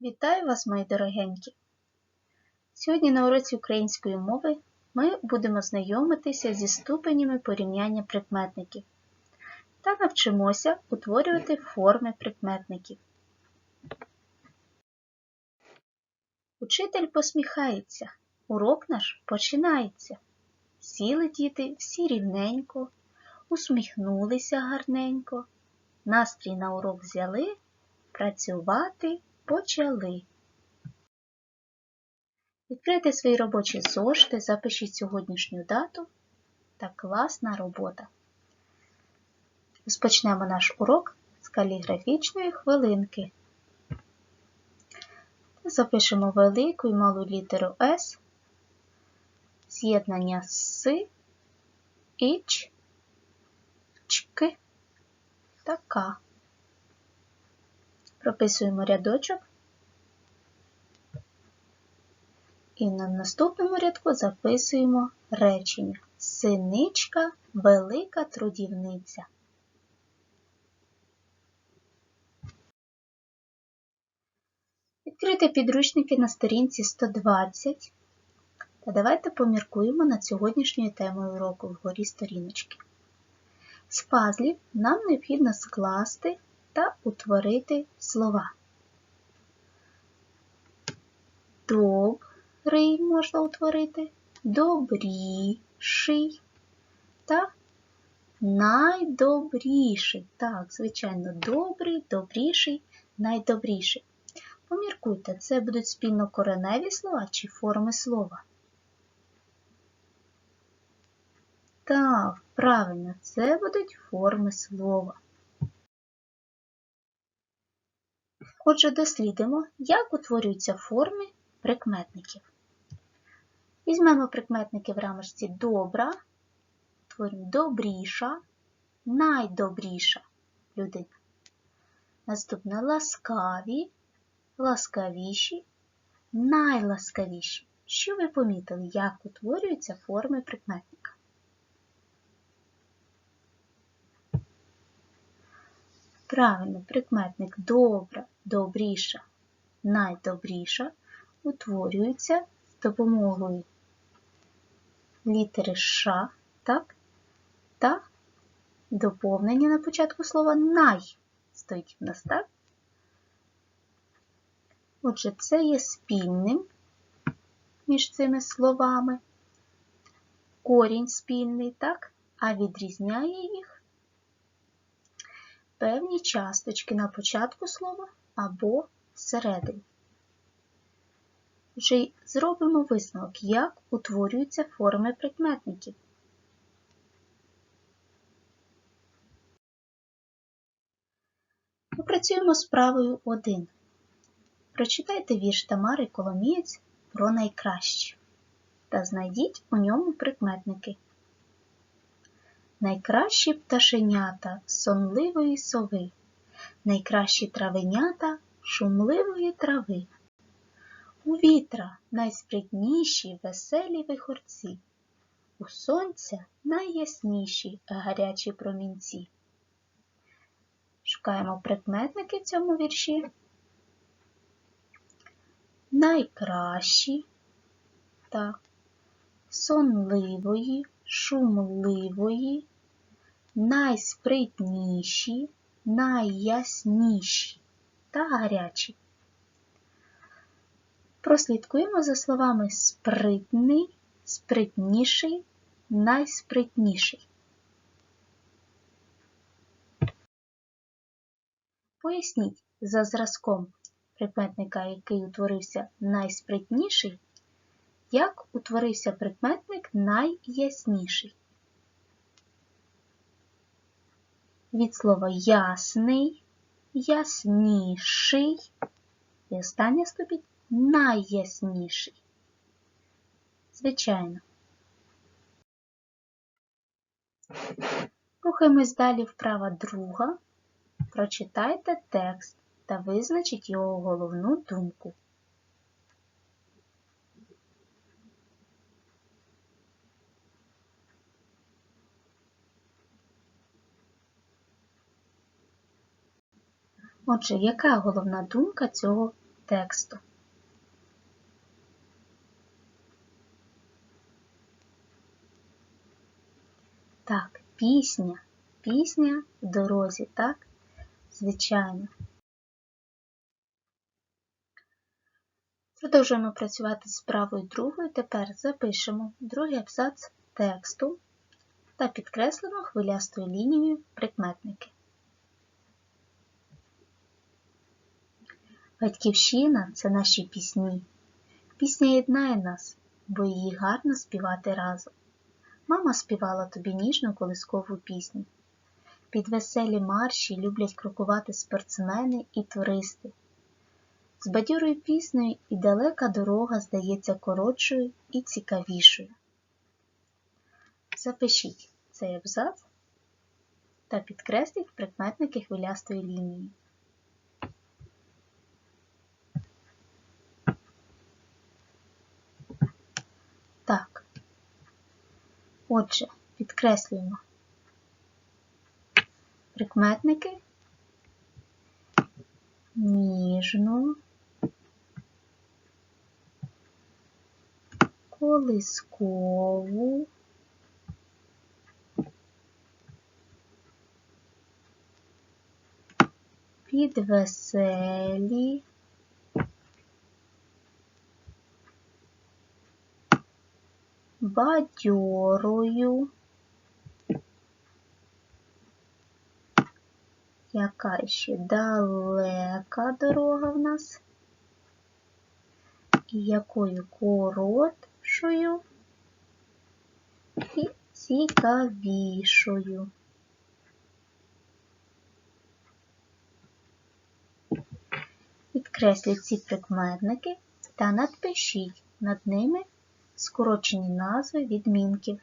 Вітаю вас, мої дорогенькі! Сьогодні на уроці української мови ми будемо знайомитися зі ступенями порівняння прикметників та навчимося утворювати форми прикметників. Учитель посміхається, урок наш починається. Сіли діти всі рівненько, усміхнулися гарненько, настрій на урок взяли, працювати почали. Відкрийте свої робочі зошити, запишіть сьогоднішню дату та класна робота. Розпочнемо наш урок з каліграфічної хвилинки. Запишемо велику і малу літеру С, з'єднання С, Іч, Чки та К. Прописуємо рядочок. І на наступному рядку записуємо речення. Синичка велика трудівниця. Відкрити підручники на сторінці 120. Та давайте поміркуємо над сьогоднішньою темою уроку вгорі сторіночки. З пазлів нам необхідно скласти та утворити слова. Добрий можна утворити, добріший та найдобріший. Так, звичайно, добрий, добріший, найдобріший. Поміркуйте, це будуть спільнокореневі слова чи форми слова. Так, правильно, це будуть форми слова. Отже, дослідимо, як утворюються форми прикметників. Візьмемо прикметники в рамочці добра, творимо добріша, найдобріша людина. Наступне ласкаві, ласкавіші, найласкавіші. Що ви помітили, як утворюються форми прикметника? Правильно, прикметник добра, добріша, найдобріша утворюється з допомогою літери Ш, так, та доповнення на початку слова най стоїть в нас, так? Отже, це є спільним між цими словами, корінь спільний, так, а відрізняє їх певні часточки на початку слова або всередині. Вже зробимо висновок, як утворюються форми прикметників. Попрацюємо з правою 1. Прочитайте вірш Тамари Коломієць про найкраще та знайдіть у ньому прикметники. Найкращі пташенята сонливої сови, найкращі травенята шумливої трави. У вітра найспритніші веселі вихорці, у сонця найясніші гарячі промінці. Шукаємо прикметники в цьому вірші. Найкращі та сонливої, шумливої, найспритніші, найясніші та гарячі. Прослідкуємо за словами спритний, спритніший, найспритніший. Поясніть за зразком прикметника, який утворився найспритніший, як утворився прикметник найясніший. Від слова ясний, ясніший і остання ступінь найясніший. Звичайно. Рухаємось далі вправа друга. Прочитайте текст та визначіть його головну думку. Отже, яка головна думка цього тексту. Так, пісня. Пісня в дорозі, так? Звичайно. Продовжуємо працювати з правою другою. Тепер запишемо другий абзац тексту та підкреслимо хвилястою лінією прикметники. Батьківщина це наші пісні. Пісня єднає нас, бо її гарно співати разом. Мама співала тобі ніжну колискову пісню. Під веселі марші люблять крокувати спортсмени і туристи. З бадьорою піснею і далека дорога здається коротшою і цікавішою. Запишіть цей абзац та підкресліть прикметники хвилястої лінії. Так. Отже, підкреслюємо. Прикметники. Ніжну, колискову, підвеселі, бадьорою, яка ще далека дорога в нас, і якою коротшою? І цікавішою. Підкресліть ці прикметники та надпишіть над ними скорочені назви відмінків.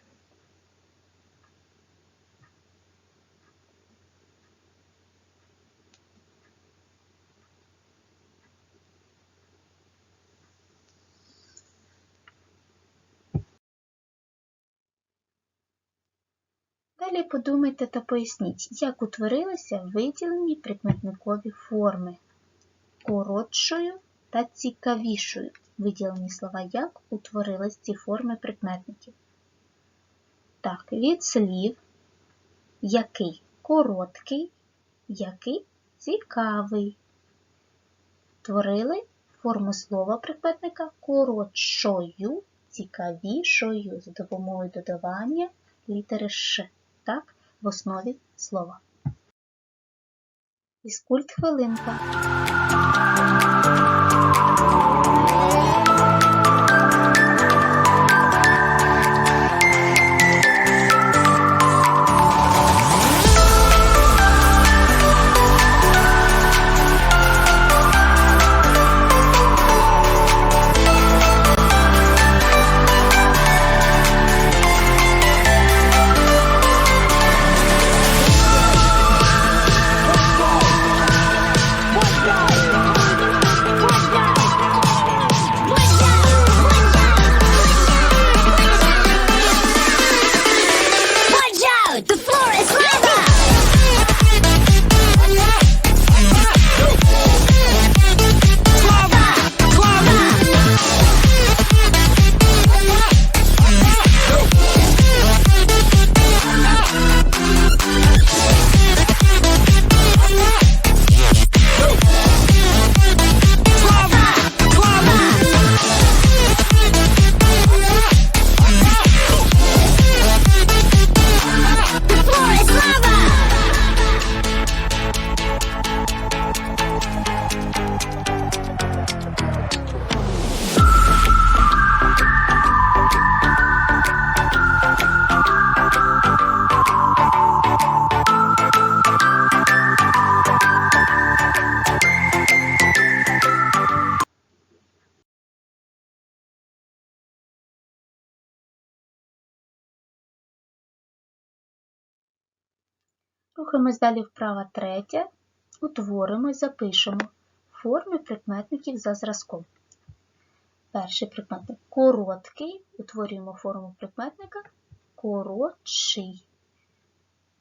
Далі подумайте та поясніть, як утворилися виділені прикметникові форми коротшою та цікавішою. Виділені слова, як утворились ці форми прикметників. Так, від слів, який короткий, який цікавий. Творили форму слова прикметника коротшою, цікавішою за допомогою додавання літери Ш, так, в основі слова. Фізкульт хвилинка. Рухаємось далі вправа третя. Утворимо і запишемо форми прикметників за зразком. Перший прикметник короткий. Утворюємо форму прикметника коротший.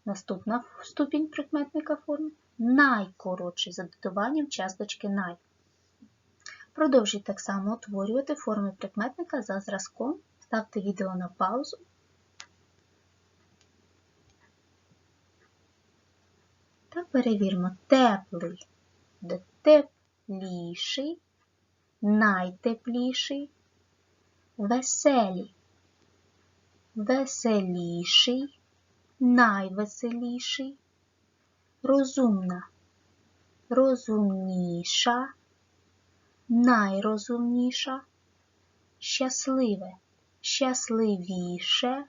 Наступна ступінь прикметника форми найкоротший за додаванням часточки най. Продовжуйте так само утворювати форми прикметника за зразком. Ставте відео на паузу. Перевіримо теплий буде тепліший, найтепліший, веселі, веселіший, найвеселіший, розумна, розумніша, найрозумніша, щасливе, щасливіше,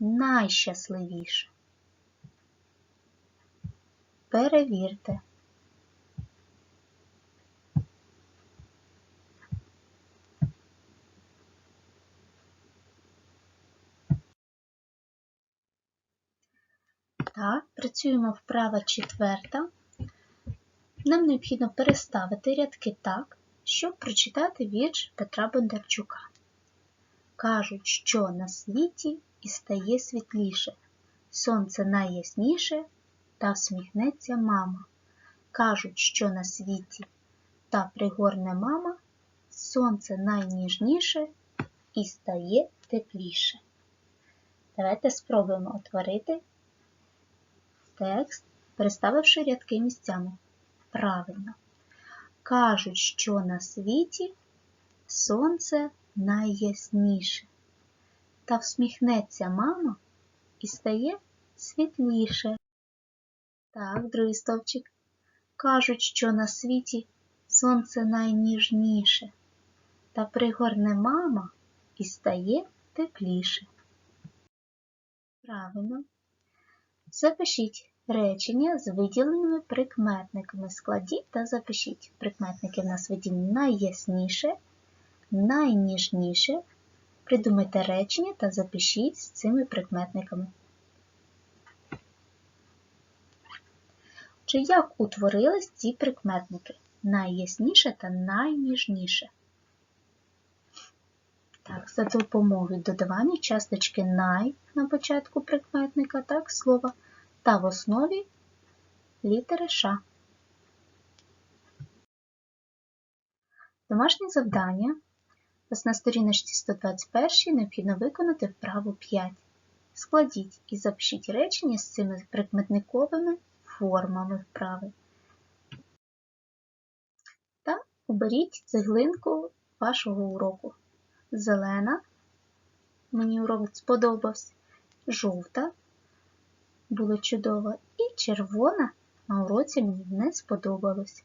найщасливіше. Перевірте. Так, працюємо вправа четверта. Нам необхідно переставити рядки так, щоб прочитати вірш Петра Бондарчука. Кажуть, що на світі і стає світліше, сонце найясніше, та всміхнеться мама. Кажуть, що на світі та пригорне мама, сонце найніжніше і стає тепліше. Давайте спробуємо утворити текст, переставивши рядки місцями. Правильно. Кажуть, що на світі сонце найясніше. Та всміхнеться мама і стає світліше. Так, другий стовпчик. Кажуть, що на світі сонце найніжніше. Та пригорне мама і стає тепліше. Правильно. Запишіть речення з виділеними прикметниками. Складіть та запишіть. Прикметники в нас виділені найясніше, найніжніше. Придумайте речення та запишіть з цими прикметниками. Чи як утворились ці прикметники? Найясніше та найніжніше. Так, за допомогою додавання часточки най на початку прикметника, так, слова, та в основі літери Ш. Домашнє завдання. Ось на сторіночці 121 необхідно виконати вправу 5. Складіть і запишіть речення з цими прикметниковими формами вправи. Та оберіть цеглинку вашого уроку. Зелена, мені урок сподобався, жовта, було чудово, і червона на уроці мені не сподобалось.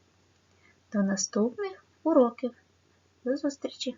До наступних уроків. До зустрічі!